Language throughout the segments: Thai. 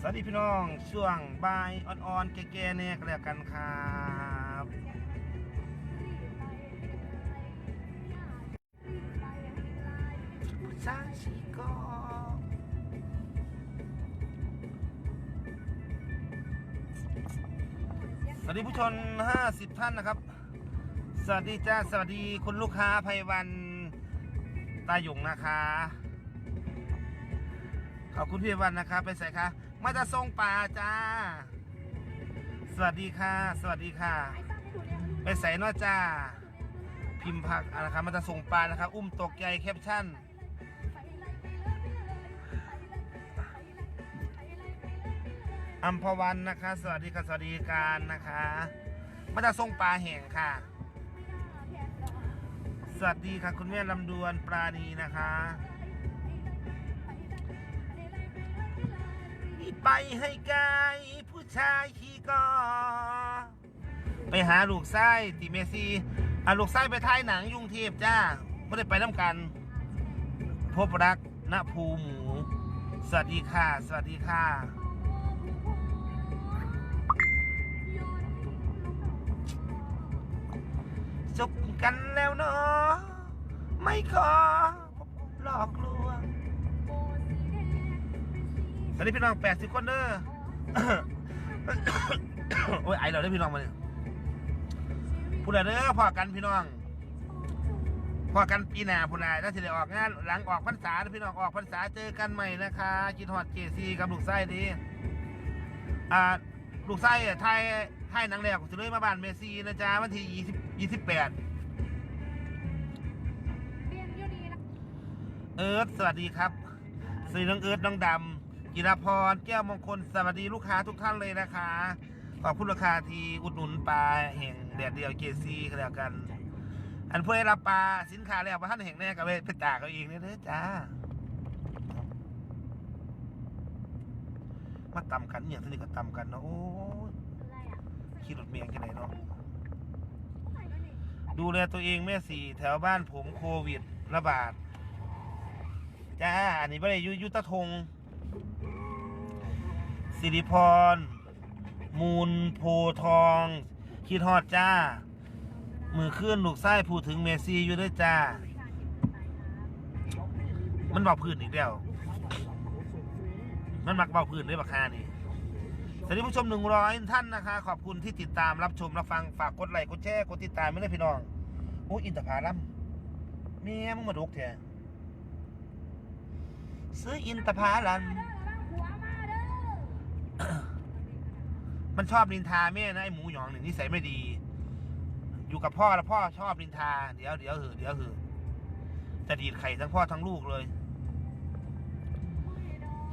สวัสดีพี่น้องช่วงบ่ายอ่อนๆแก่ๆเนี่ยก็แล้วกันครับผู้ชายชีก็สวัสดีผู้ชม50 ท่านนะครับ สวัสดีจ้าสวัสดีคุณลูกค้าไพวันตาหยงนะคะขอบคุณพี่วันนะครับไปใส่ค่ะ มาจะส่งปลาจ้า สวัสดีค่ะ สวัสดีค่ะ ไปใส่เนอจ้า พิมพ์ผักอะนะครับมาจะส่งปลานะครับ อุ้มตกใหญ่แคปชั่น อัมพวันนะคะ สวัสดีค่ะ สวัสดีการนะคะมาจะส่งปลาแห่งค่ะ สวัสดีค่ะ คุณแม่ลำดวนปราณีนะคะ ไปให้ไกลผู้ชายขี่กอไปหาลูกไส้ติเมซีอะลูกไส้ไปท้ายหนังยุงเทพจ้าไม่ได้ไปน้ำกัน พบรักณภูหมู สวัสดีค่ะ สวัสดีค่ะ จบกันแล้วเนาะไม่ขอหลอกลวง สวัสดีพี่น้องแปดสิบคนเด้อ โอ้ยไอเราได้อพี่น้องมาเนี่ยพูดอะไรเด้อพอกันพี่น้องพอกันปีหน้าพูดอะไรถ้าจะได้ออกงานหลังออกพรรษาเด้อพี่น้องออกพรรษาเจอกันใหม่นะคะกินฮอดเจซีกับลูกไส้ดีอ่าลูกไส้อะไทยไทยหนังแรกจะเลยมาบ้านเมซีนะจ๊ะวันที่ยี่สิบยี่สิบแปดเอิร์ธสวัสดีครับสวัสดีน้องเอิร์ธน้องดำ กิรพรแก้วมงคลสวัสดีลูกค้าทุกท่านเลยนะคะ ขอบคุณลูกค้าที่อุดหนุนปลาแห่งแดดเดียวเกซีก็แล้วกัน อันเพื่อให้รับปลาสินค้าแล้วท่านแห่งแน่กับไปไปตากเอาเองเนี่ยเด้อจ้ามาตำกันอย่างที่นี่ก็ตำกันเนาะโอ้ขี่รถเมียงกันไหนเนาะดูแลตัวเองแม่สี่แถวบ้านผมโควิดระบาดจ้าอันนี้ไม่ได้ยุยุตะทง สิริพร มูลโพทอง คิดฮอดจ้า มือขึ้นลูกไส้พูดถึงเมซี่อยู่ด้วยจ้า มันบอกพื้นอีกแล้วมันมักเบาพื้นด้วยบักคานี่สวัสดีผู้ชมหนึ่งร้อยท่านนะคะ ขอบคุณที่ติดตามรับชมรับฟังฝากกดไลค์กดแชร์กดติดตามไม่ได้พี่น้องโอ้อินทผลัมเมียมึงมาดกแท้ ซื้ออินทผลัมมันชอบนินทาแม่นะไอหมูหยองหนึ่งนิสัยไม่ดี อยู่กับพ่อแล้วพ่อชอบนินทา เดี๋ยวเดี๋ยวเหอะเดี๋ยวเหอะจะดีดไข่ทั้งพ่อทั้งลูกเลย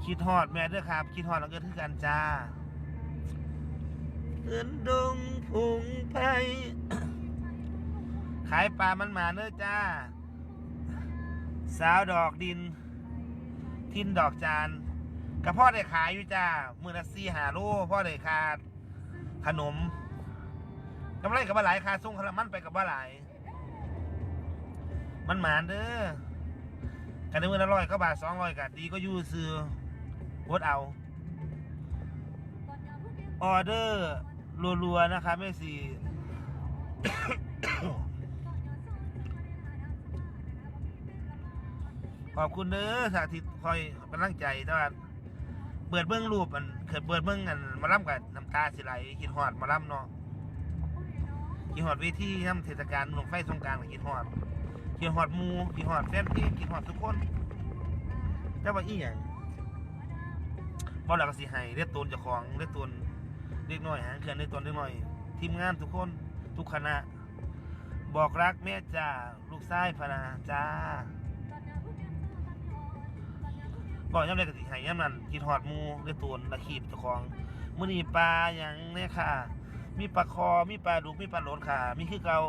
คิดฮอดแม่ด้วยครับ คิดฮอดแล้วก็คือกันจ้าเดินดงพุงไพขายปลามันหมาเนื้อจ้า สาวดอกดิน ทินดอกจานกับพ่อได้ขายอยู่จ้ามือละสี่หาโลพ่อได้ขาดขนมกำไรกับว่าหลายคาส่งขนมันไปกับว่าหลาย มันหมานเด้อกันในมือละร้อยก็บาทสองร้อยกัดีก็อยู่ซื้อวดเอา ออเดอร์รัวๆนะคะแม่สี่ ขอบคุณเด้อสาธิตคอยกำลังใจแต่ว่าเปิดเบื้องรูปมันเกิดเปิดเบื้องอันมาล่ำกับน้ำตาสิไหลกินหอดมาล่ำเนาะกินหอดเวทีทำเทศกาลหลวงไฟสงการกินหอดกินหอดมูกินหอดแฟนพี่กินหอดทุกคนเจ้าว่าอีหยังบ่หลักสิให้เรียกตนเจ้าของเรียกตนเล็กน้อยหางเคลื่อนเรียกตนเล็กน้อย ทีมงานทุกคนทุกคณะ บอกรักแม่จ้าลูกชายพนาจ้า บอกย้ำเลยกติหายย้ำนั่นกินหอดมูเลือตูนตะขีบเจ้าของมื้อนี้ปลาอย่างเนี่ยค่ะ มีปลาคอมีปลาดุกมีปลาโหลดค่ะ มีคือเกา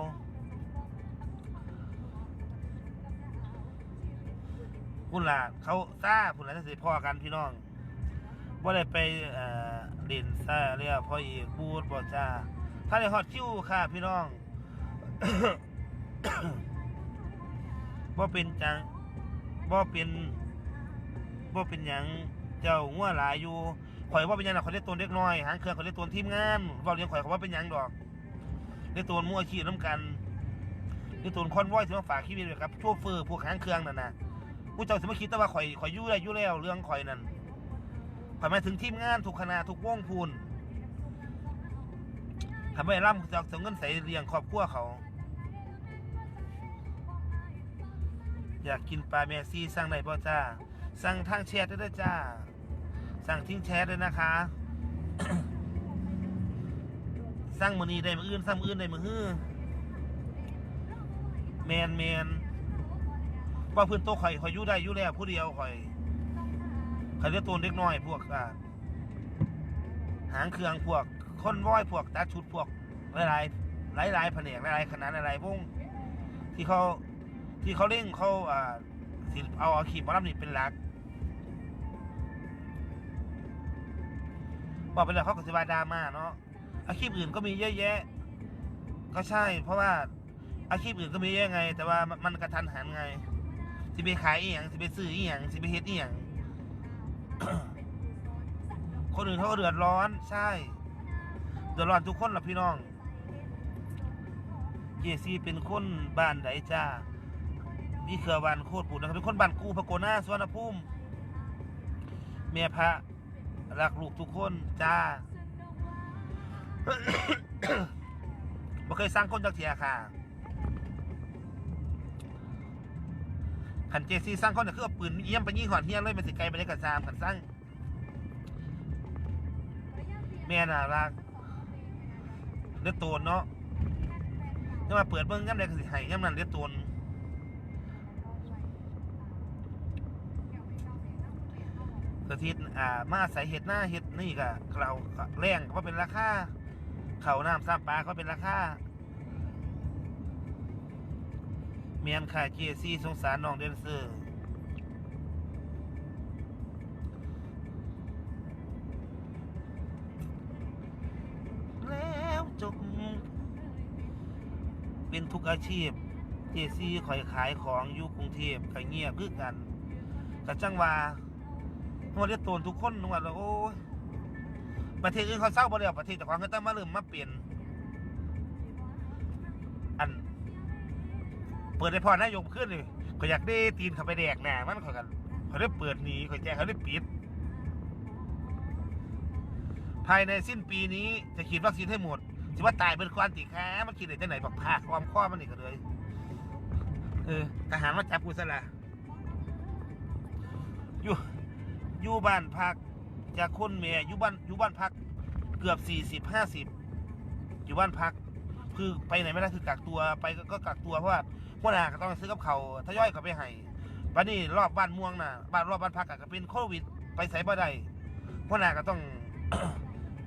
คุณล่ะเขาซ่าคุณล่ะจะสิพ่อกันพี่น้องว่าได้ไปเอ่อเด่นซ่าเรียกพ่อเอกบูดบอกจ้าถ้าได้ฮอดคิวค่ะ พี่น้องว่าเป็นจังว่าเป็น บ่เป็นหยังเจ้างัวหลายอยู่ข่อยว่าเป็นหยังดอกข่อยเรียกตัวเล็กน้อยหางเครื่องข่อยเรียกตัวทีมงานเว่าเลี้ยงข่อยเขาว่าเป็นหยังดอกเรียกตัวมั่วขี้น้ำกันเรียกตัวคอนวอยที่มาฝากขี้วินไว้ครับโชเฟอร์พวกหางเครื่องนั่นนะผู้เจ้าสมมติคิดแต่ว่าข่อยข่อยยู่ได้ยู่แล้วเรื่องข่อยนั่นข่อยมาถึงทีมงานทุกคณะทุกวงพูนทำให้ร่ำจะเอาเงินใส่เลี้ยงครอบครัวเขา อยากกินปลาเมซี่สั่งได้ป่ะจ้า สั่งทางแชทได้ด้วยจ้า สั่งทิ้งแชทด้วยนะคะสั่งมือนี้ได้มืออื่นสั่งมืออื่นได้มือฮื้อแมนแมนว่าพื้นโต๊ะข่อยข่อยยู่ได้ยู่แล้วผู้เดียวข่อยข่อยเรียกตัวเล็กน้อยพวกอ่าหางเครื่องพวกคนว้อยพวกตาชุดพวกหลายหลายหลายแผนกหลายขนาดหลายวงที่เขาที่เขาเร่งเขาอ่าเอาเอาขีดหมอลำนี่เป็นหลัก บอกไปแล้วเขาก็สิบายดราม่าเนาะอาชีพอื่นก็มีเยอะแยะ ก็ใช่ เพราะว่าอาชีพอื่นก็มีเยอะไง แต่ว่ามันกระทันหันไงสิไปขายอีหยังสิไปซื้ออีหยังสิไปเฮ็ดอีหยังคนอื่นเขาก็เดือดร้อนใช่ เดือดร้อนทุกคนหรอพี่น้องเจซีเป็นคนบ้านไหนจ้านี่คือวันโคตรปู่นะครับเป็นคนบ้านกูพะโกนาสวนภูมิเมียพระ รักลูกทุกคนจ้าบ่เคยสร้างคนจักเทียค่ะขันเจซีสร้างคนเนี่คือเอาปืนเยี่ยมไปยิงหอนเฮียเลยมันสิไกลไปได้กับซามขันสร้างแม่น่ารักเลือดตูนเนาะนี่มาเปิดเบิ้งย่ำใดก็สิให้ย่ำนั้นเลือดตูน กระทิดอ่ามาใส่เห็ดหน้าเห็ดนี่ก็เราแรงก็เป็นราคาเขาน้ำซ้ำปลาก็เป็นราคาเมียนขายเจซี่สงสารน้องเดนเซอร์แล้วจบเป็นทุกอาชีพเจซี่คอยขายของอยู่กรุงเทพก็เงียบคือกันกะจังว่า มันเรียกตัวทุกคนนึกว่าแล้วโอ้ยประเทศอื่นเขาเศร้าบ่แล้วประเทศแต่ความก็ต้องมาเริ่มมาเปลี่ยน อัน เปิดได้พอนายกขึ้นเลยขอยอยากได้ตีนเขาไปแดกหน่มันขอยกันเขาได้เปิดหนีขอยแจ้งเขาได้ปิด ภายในสิ้นปีนี้จะฉีดวัคซีนให้หมดสิว่าตายเป็นความติดแค่มันคิดได้จังไหนบอกพาความข้อมันนี่ก็เลยเออทหารมาจับกูซะละอยู่ อยู่บ้านพักจากคนเมียอยู่บ้านอยู่บ้านพักเกือบสี่สิบห้าสิบอยู่บ้านพัก คือไปไหนไม่ได้คือกักตัวไปก็กักตัวเพราะว่าหัวหนาก็ต้องซื้อกับเขาทยอยเขาไปให้บัดนี้รอบบ้านม่วงน่ะบ้านรอบบ้านพักก็เป็นโควิด ไปใส่บ่ได้หัวหนาก็ต้อง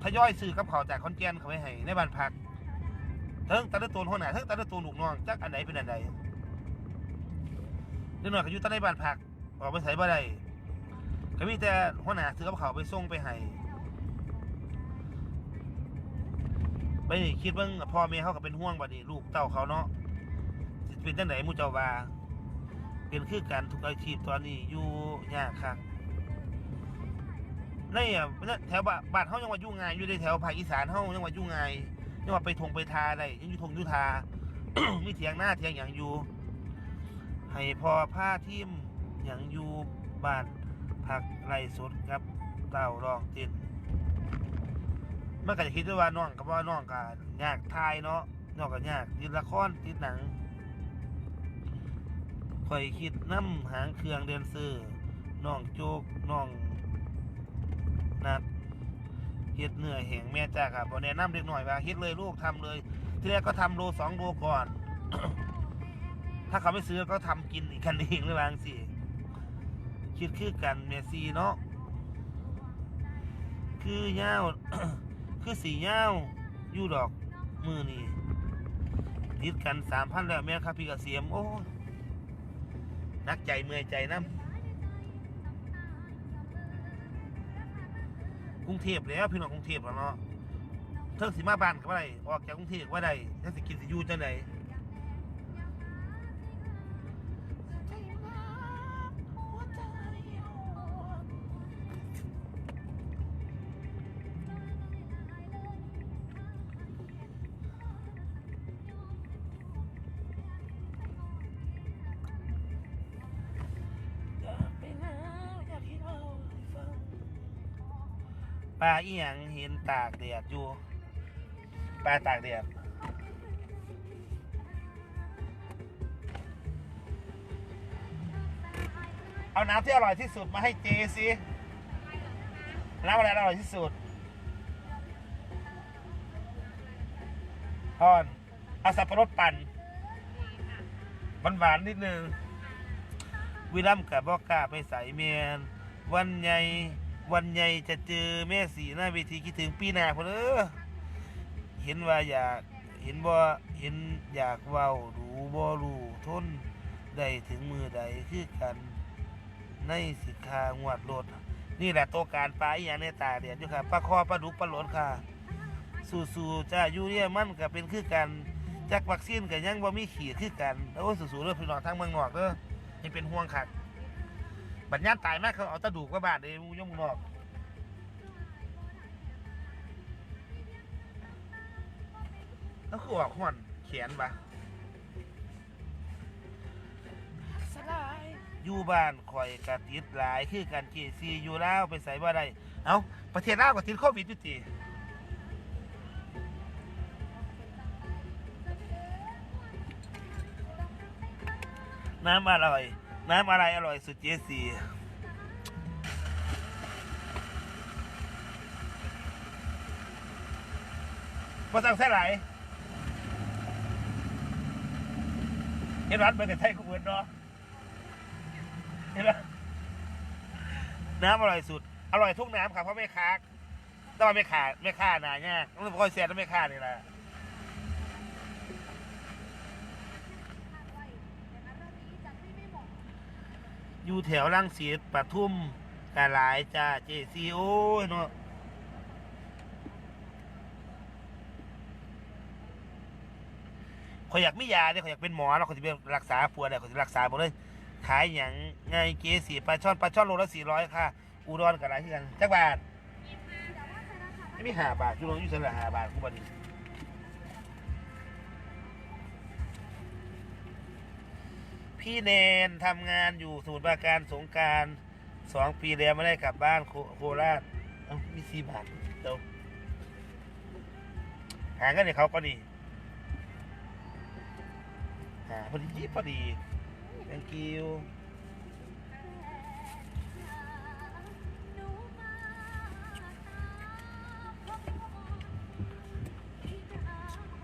ทยอยซื้อกับเขาจากคอนเจนเขาไปให้ในบ้านพักเทั้งตาเลือตัวหัวหน้าเทั้งตาเลือตัวลูกน้องจักอันไหนเป็นอันใดเด็กน้อยก็อยู่ตั้งในบ้านพักออกไปใส่บ่ได้ ก็มีแต่หัวหน้าซื้อกับเขาไปส่งไปให้ไปนี่คิดว่าพ่อแม่เขาก็เป็นห่วงบัดนี้ลูกเต้าเขาเนาะสิเป็นจังไหนมูเจ้าว่าเป็นคือการทุกอาชีพตอนนี้อยู่ยากครับในอะแถวบ้านบ้านเขายังว่ายู่ง่ายอยู่ในแถวภาคอีสานเขายังว่ายู่ง่ายยังว่าไปทงไปทาได้ยังอยู่ทงอยู่ทามีเถียงหน้าเถียงอย่างอยู่ให้พอผ้าทิมอย่างอยู่บ้าน ผักไล่สดครับเต่ารองเต้นมันก็จะคิดด้วยว่าน้องกับว่าน้องก็ยากทายเนาะน้องก็ยากติดละครติดหนังข่อยคิดน้ำหางเครื่องเดนเซอร์น้องโจกน้องนัดเฮ็ดเหนื่อยแห่งแม่จ้าครับบอแนะนำเด็กหน่อยว่าเฮ็ดเลยลูกทำเลย ทีแรกก็ทำโลสองโลก่อน ถ้าเขาไม่ซื้อก็ทำกินอีกกันเองเลยบางสิ คิดคือกันเมซี่เนาะคือเงาคือสีเงาอยู่ดอกมือนี่ติดกันสามพันแล้วแม่ครับพี่กเกษียมโอ้นักใจเมื่อยใจน้ำกรุงเทพแล้วพี่น้องกรุงเทพแล้วเนาะเทิงสีมาบ้านก็ว่าได้ออกจากกรุงเทพว่าได้ถ้าสิกินสิอยู่จังได ปลาอีหยังเห็นตากแดดอยู่ ปลาตากแดดเอาน้ำที่อร่อยที่สุดมาให้เจสิน้ำอะไรอร่อยที่สุดทอนเอาสับปะรดปั่นหวานนิดนึงวิลัมกับบอกกาไปใส่เมียนวันใหญ่ วันใหญ่จะเจอแม่สีหน้าเวทีคิดถึงปีหน้าคนเออเห็นว่าอยากเห็นบ่เห็นอยากเว้าดูบ่รู้ทนได้ถึงมือใดคือกันในสิคางวดรถนี่แหละตัวการปลาอีหยังในตาเดียนอยู่ค่ะปลาคอปลาดุกปลาหลนค่ะ สู้ๆจ้าอยู่เนี่ยมันก็เป็นคือกันจากวัคซีนก็ยังบ่มีขีดคือกันโอ้ยสู้ๆเด้องพี่น้องทางเมืองนอกเด้อยังเป็นห่วงคัก บัดญาติตายมากเขาเอาตะดูกมาบาดเด้มูยมเมืองนอกแล้วคือออกห่อนเขียนปะสลายอยู่บ้านข่อยกะติดหลายคือกันเจซีอยู่แล้วไปใส่บ่ได้เอ้าประเทศลาวก็ติดโควิดอยู่ติน้ำอร่อย น้ำอะไรอร่อยสุดเจซีบ่ต้องใส่หลเฮ็ดร้านเบิ่งกันไทยกูเบิดเนาะเห็นไหมน้ำอร่อยสุด อร่อยทุกน้ำครับเพราะไม่ค้าต้องไม่ขาดไม่ค่าหนาง่ยต้องคอยเสียต้องไม่ค่านี่แหละ อยู่แถวรังสีปทุมกาหลายจ้าเจซีโอ้ยเนาะขอยอยากมียาเนี่ยขอยอยากเป็นหมอแล้วขอยจะไปรักษาปวดเนี่ยขอยจะรักษาหมดเลยขายอย่างไงเกสีปลาช่อนปลาช่อนโลละสี่ร้อยค่ะ อุดรกับอะไรที่กันจักบาทไม่มีห้าบาทจุลงอยู่เสละห้าบาทกูบัดนี้ พี่เนนทำงานอยู่สูตรบาการสงการสองปีแล้วไม่ได้กลับบ้านโคโคราชเอ้ามีสี่บาทเดี๋ยวหาเงินให้เขาก็ดีหาพอดีพอดี thank you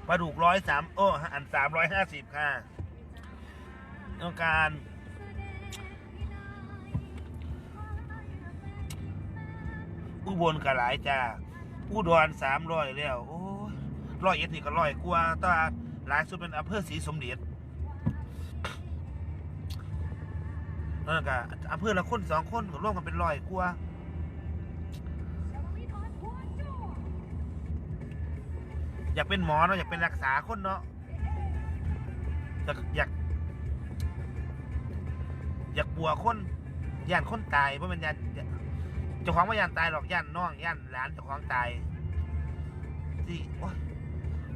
ปลาดุกร้อยสามโอ้อันสามร้อยห้าสิบค่ะ ต้องการ อุบลกะหลายจ้าอุดรสามร้อยแล้ว โอ้ยร้อยเอ็ดนี่ก็ร้อยกว่าตาหลายสุดเป็นอำเภอศรีสมเด็จนั่นก็อำเภอละคนสองคนก็ร่วมกันเป็นร้อยกว่าอยากเป็นหมอเนาะอยากเป็นรักษาคนเนาะอยากอยาก อยากปัวคนย่านคนตายเพราะมันย่านเจ้าของไม่ย่านตายหรอกย่านน้องย่านหลานเจ้าของตายสิโอ้ย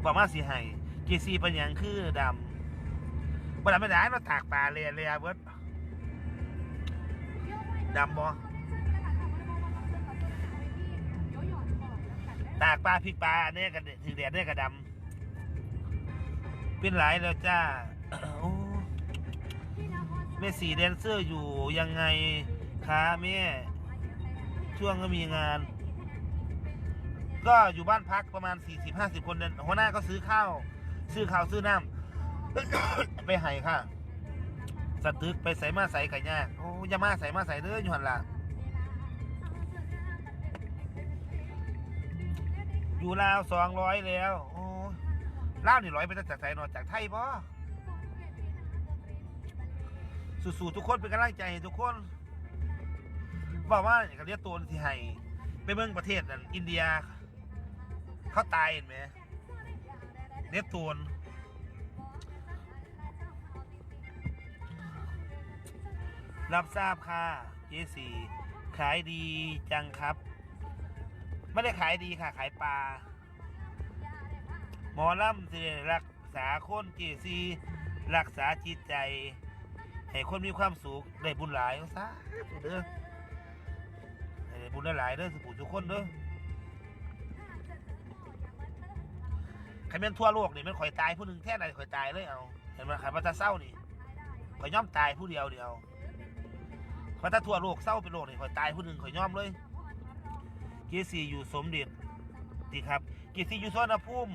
บอกมาสิให้เกซีเป็นหยังคือดำบ่ดำไม่ได้เราตากปลาเลยเลยเบิร์ดดำบ่ตากปลาพริกปลาเนี่ยกันถือแดดเนี่ยกระดำเป็นหลายแล้วจ้าโอ้ แม่สีแดนเซอร์อยู่ยังไงคะแม่ ช่วงก็มีงาน ก็อยู่บ้านพักประมาณ 40-50 คนเดินหัวหน้าก็ซื้อข้าว ซื้อข้าวซื้อน้ำไปให้ค่ะ สตึกไปใส่มาใส่ไก่ย่างโอ้ยามาใส่มาใส่เด้ออยู่หันละอยู่ลาวสองร้อยแล้ว โอ้ยลาวนี่ร้อยไปจากไสนอนจากไทยบ่ สู้ๆทุกคนเป็นกำลังใจให้ทุกคนบอกว่าอย่างกับเรียกตัวที่ให้ไปเมืองประเทศนั่นอินเดีย เขาตายเห็นไหมเนปตูนรับทราบค่ะเจสีขายดีจังครับ ไม่ได้ขายดีค่ะ ขายปลา หมอลำสิได้รักษาคนเจซีรักษาจิตใจ ให้คนมีความสุขได้บุญหลายซะเด้อได้บุญหลายเด้อสุขุทุกคนเด้อใครเป็นทั่วโลกนี่มันข่อยตายผู้หนึ่งแท้ไหนข่อยตายเลยเอาเห็นไหมใครมาตาเศร้านี่ข่อยย่อมตายผู้เดียวเดียวมาอยตาทั่วโลกเศร้าเป็นโลกนี่ข่อยตายผู้หนึ่งข่อยย่อมเลยกีสีอยู่สมเด็จดีครับกีสีอยู่สอนภูมิ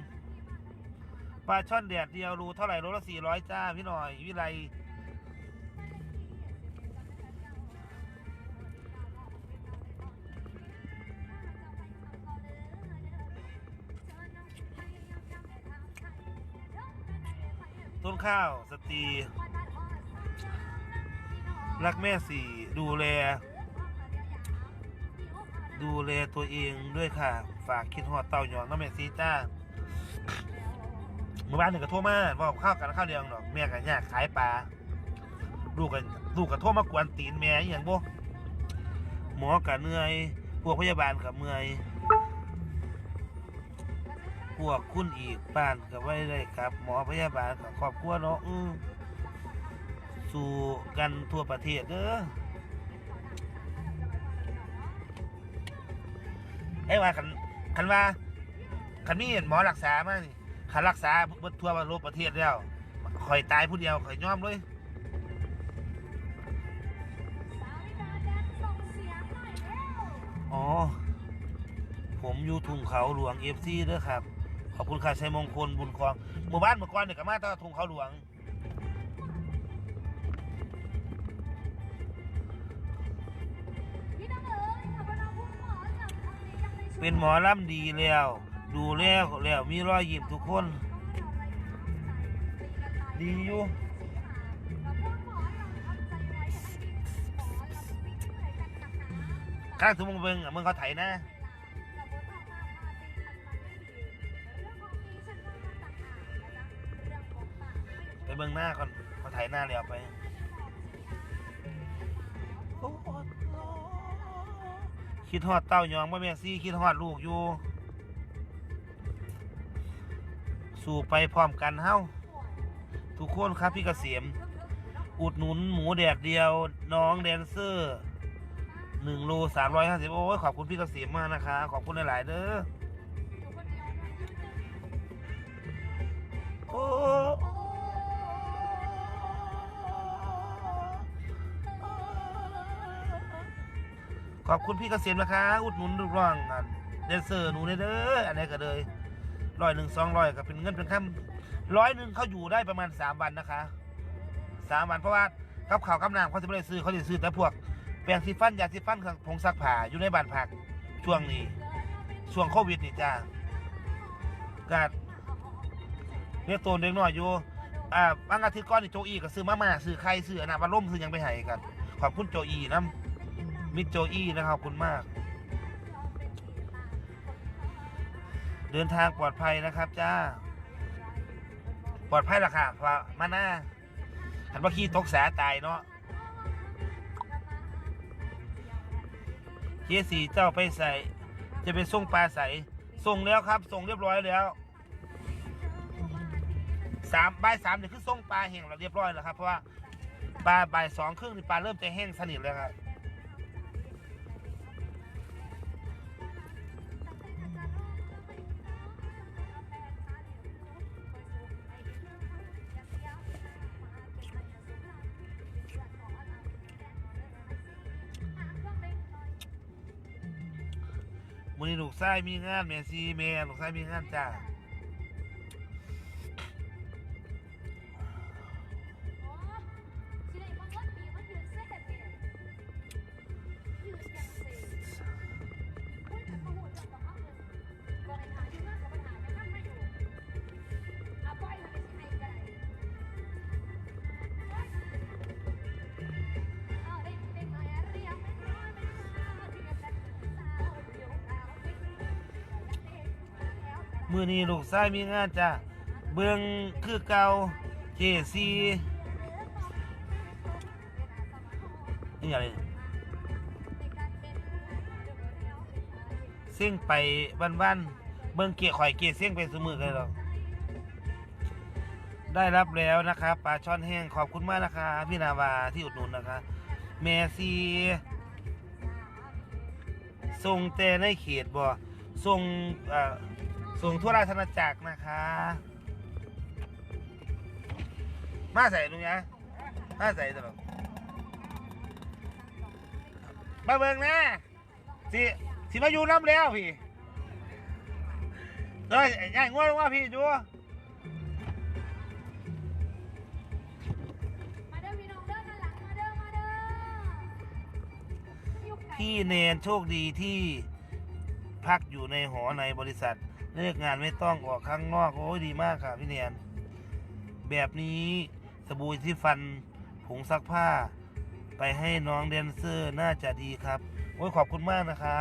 ปลาช่อนแดดเดียวรูเท่าไหร่โลละสี่ร้อยจ้าพี่หน่อย วิไล ต้นข้าวสตรี รักแม่สี่ดูแล ดูแลตัวเองด้วยค่ะ ฝากคิดฮอดเต่าหยองน้องแม่ซีจ้าเมื่อวานหนึ่งก็โทรมาบอกข้าวกันข้าวเดียวหรอกแม่กันยากขายปลาลูกกันลูกกันโทรมากวนตีนแม่อย่างบ่หมอกับเหนื่อยพวกพยาบาลกับเมื่อย พวกคุณอีกบ้านกับไว้ได้ครับ หมอพยาบาลกับครอบครัวเนาะอือสู่กันทั่วประเทศเด้อไอ้ว่าคันคันว่าคันมีหมอรักษามานี่คันรักษาบดทั่วโลกประเทศแล้วข่อยตายผู้เดียวข่อยยอมเลยอ๋อ ผมอยู่ทุ่งเขาหลวงเอฟซีเด้อครับ ขอบคุณค่ะชัยมงคลบุญคลองหมู่บ้านเมื่อก่อนเนี่ยก็มาตั้งแต่ทุ่งเขาหลวง เป็นหมอลำดีแล้ว ดูแล้วแล้วมีรอยยิ้มทุกคน ดีอยู่ข้างสมมงเบิงอะมึงเขาไถนะ เบิงหน้าก่อนเขาไถหน้าแล้วไปคิดฮอดเต้ายองว่าแม่ซี่คิดฮอดลูกอยู่ สู่ไปพร้อมกันเฮ้าทุกคนครับพี่เกษมอุดหนุนหมูแดดเดียว น้องแดนเซอร์หนึ่งโลสามร้อยห้าสิบโอ้ยขอบคุณพี่เกษมมากนะคะ ขอบคุณหลาย ๆ เด้อโอ้ ขอบคุณพี่เกษมนะคะ อุดหนุนลูกร่องอันแดนเซอร์หนูเด้ออันนี้ก็เลยร้อยหนึ่งสองร้อยก็เป็นเงินเป็นคำร้อยหนึ่งเขาอยู่ได้ประมาณสามวันนะคะสามวันเพราะว่ากับข่าวกับน้ำเขาจะไม่ได้ซื้อเขาจะซื้อแต่พวกแปรงสีฟันยาสีฟันเครื่องผงซักผ้าอยู่ในบ้านพักช่วงนี้ ช่วงโควิดนี่จ้ากาดเรียกตัวเด็กน้อยอยู่อ่าบางอาทิตย์ก่อนนี่โจอีก็ซื้อมาม่าซื้อไข่ซื้ออนาบาล่มซื้อยังไปให้กันขอบคุณโจอีนะ มิตรโจอี้นะครับคุณมาก เดินทางปลอดภัยนะครับจ้า ปลอดภัยละค่ะพระมาหน้าหันว่าขี้ตกสาตายเนาะเจสีเจ้าไปใส่ จะไปส่งปลาใสส่งแล้วครับ ส่งเรียบร้อยแล้วสามบ่ายสามเนี่ยคือส่งปลาแห้งเราเรียบร้อยแล้วครับเพราะว่าปลาบ่ายสองครึ่งนี่ปลาเริ่มจะแห้งสนิทแล้วครับ ใช้มีงานแม่ซีแม่ลูกไส้มีงานจ้า มือนี้ลูกไส้มีงานจ้าเบืองคือเก่าเจซีนี่อะไรเสี่ยงไปวันๆเบิ่งเกียข่อยเกียเสี่ยงไปสมือกันหรอกได้รับแล้วนะครับปลาช่อนแห้งขอบคุณมากนะคะพี่นาวาที่อุดหนุนนะคะเมซีส่งแต่ในเขตบ่ส่งอ่อ ส่งทั่วราชอาณาจักรนะคะ มาใส่ลุงยะมาใส่ตลอดมาเบิ่งนะสิสิมาอยู่น้ำแล้วพี่เอ้ยย่ายง่วงลงมาพี่ดูมาเด้อพี่น้องเด้อกันหลังมาเด้อมาเด้ออยู่ไกลพี่เนนโชคดีที่พักอยู่ในหอในบริษัท เลิกงานไม่ต้องออกข้างนอก โอ้ยดีมากค่ะพี่เนียน แบบนี้สบู่ที่ฟันผงซักผ้า ไปให้น้องแดนเซอร์น่าจะดีครับ โอ้ยขอบคุณมากนะคะ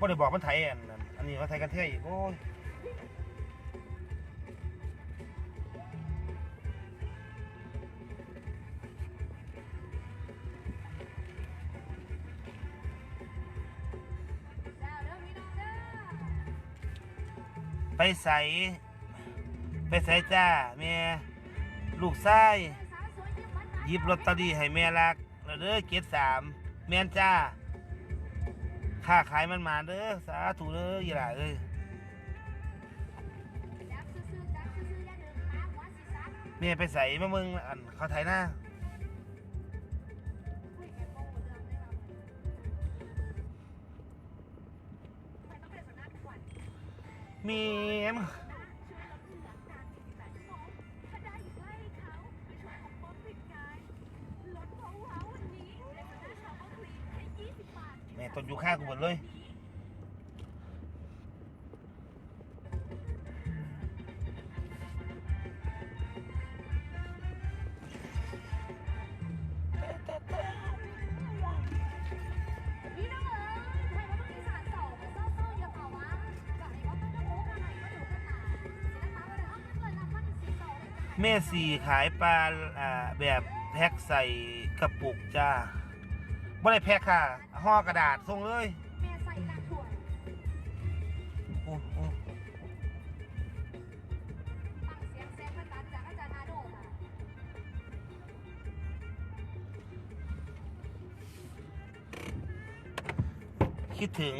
บ่ได้บอกมันไทยอันนั้นอันนี้ว่าไทยกันเท่อีกโอ้ยไปใส่ไปใส่จ้าแม่ลูกชายสาวสวยยิ้มหยิบลอตเตอรี่ให้แม่รักแล้วเด้อเกียรติสามแม่นจ้า ค่าขายมันมาเด้อสาธุเด้อยี่หล่าเอ้ยจับซื่อๆจับซื่อๆอย่าเดินหาหัวสิซัดแม่ไปใส่มามึงอันเขาไทยหน้าคุยกันโมเรื่องได้เราไม่ต้องเป็นสนักขวัญแมีมนะช่วย ต้องโม้กันไหนมาดูกันหนาสินะคะว่าเดียวเอางินเลยนำมาเลยแม่สี่ขายปลาอ่าแบบแพ็คใส่กระปุกจ้า ไม่ได้แพ็คค่ะห่อกระดาษส่งเลยแม่ใส่ลักถั่วโอ้โอ้ฟังเสียงแซมพันตันจากอาจารย์อาโดค่ะคิดถึง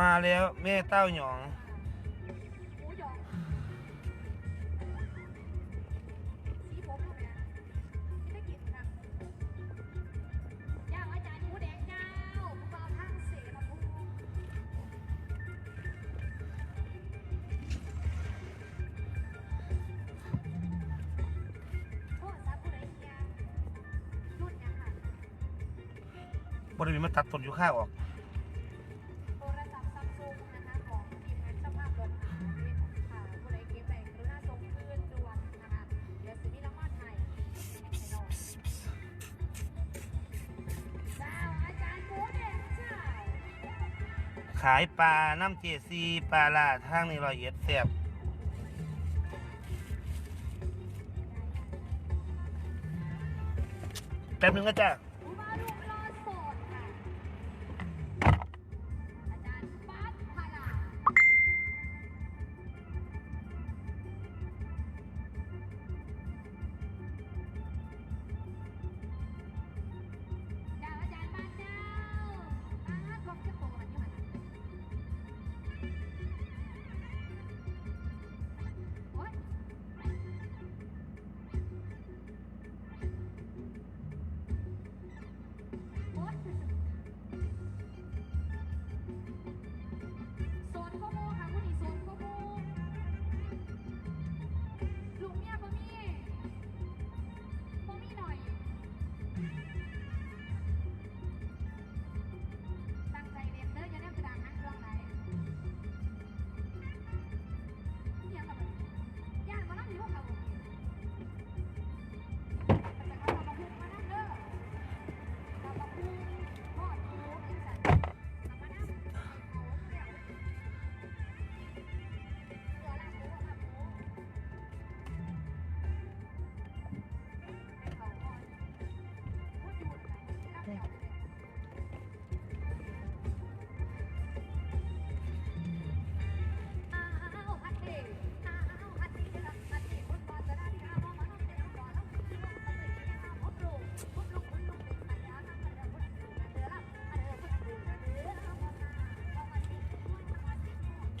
มาแล้วแม่เต้าหยองหมูหยองสีผมทำไมนะไม่ไายปลาน้ำเจซีปลาลาทางนี่รอยเอ็ดแสบแป๊บนึงก็จ้าอุบาลูกรอโสดค่ะ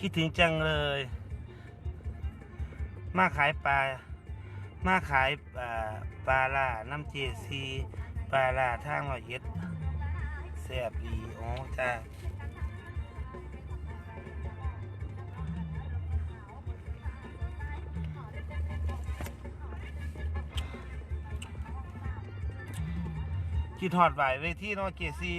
คิดถึงจังเลย มาขายปลา มาขายปลาล่าน้ำเจซีปลาล่าทางร้อยเอ็ดแซ่บดีอ๋อจ้าคิดทอดไหวเวทีนาะเจซี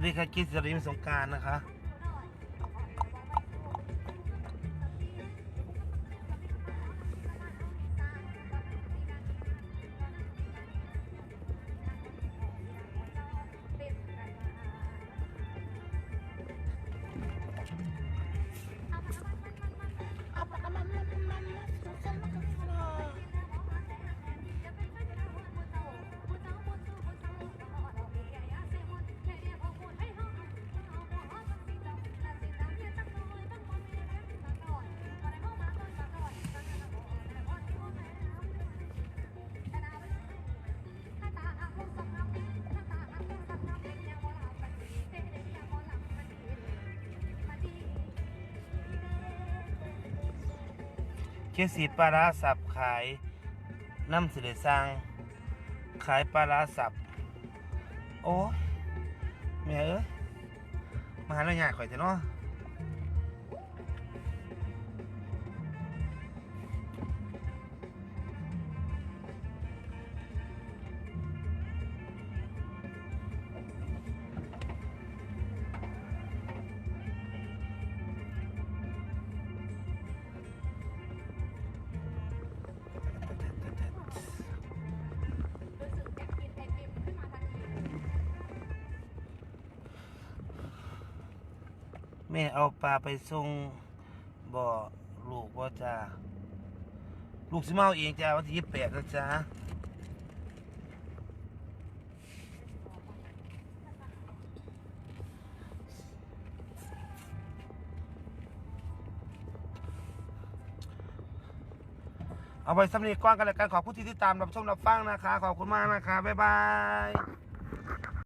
วัสดีค่ะกิจสริมสงการนะคะ เคสีปลาร้าสับขายน้ำสิเลสร้าง ขายปลาร้าสับ โอ้แม่เอ้ยมาหาเรื่องยากข่อยเถอะเนาะ แม่เอาปลาไปส่งบ่อลูกว่าจ้าลูกสิเอาเองจ้าวันที่ยี่สิบแปดนะจ้าเอาไว้สำนีก่อนกันแล้วกันขอบคุณที่ติดตามรับชมรับฟังนะคะ ขอบคุณมากนะคะ บ๊ายบาย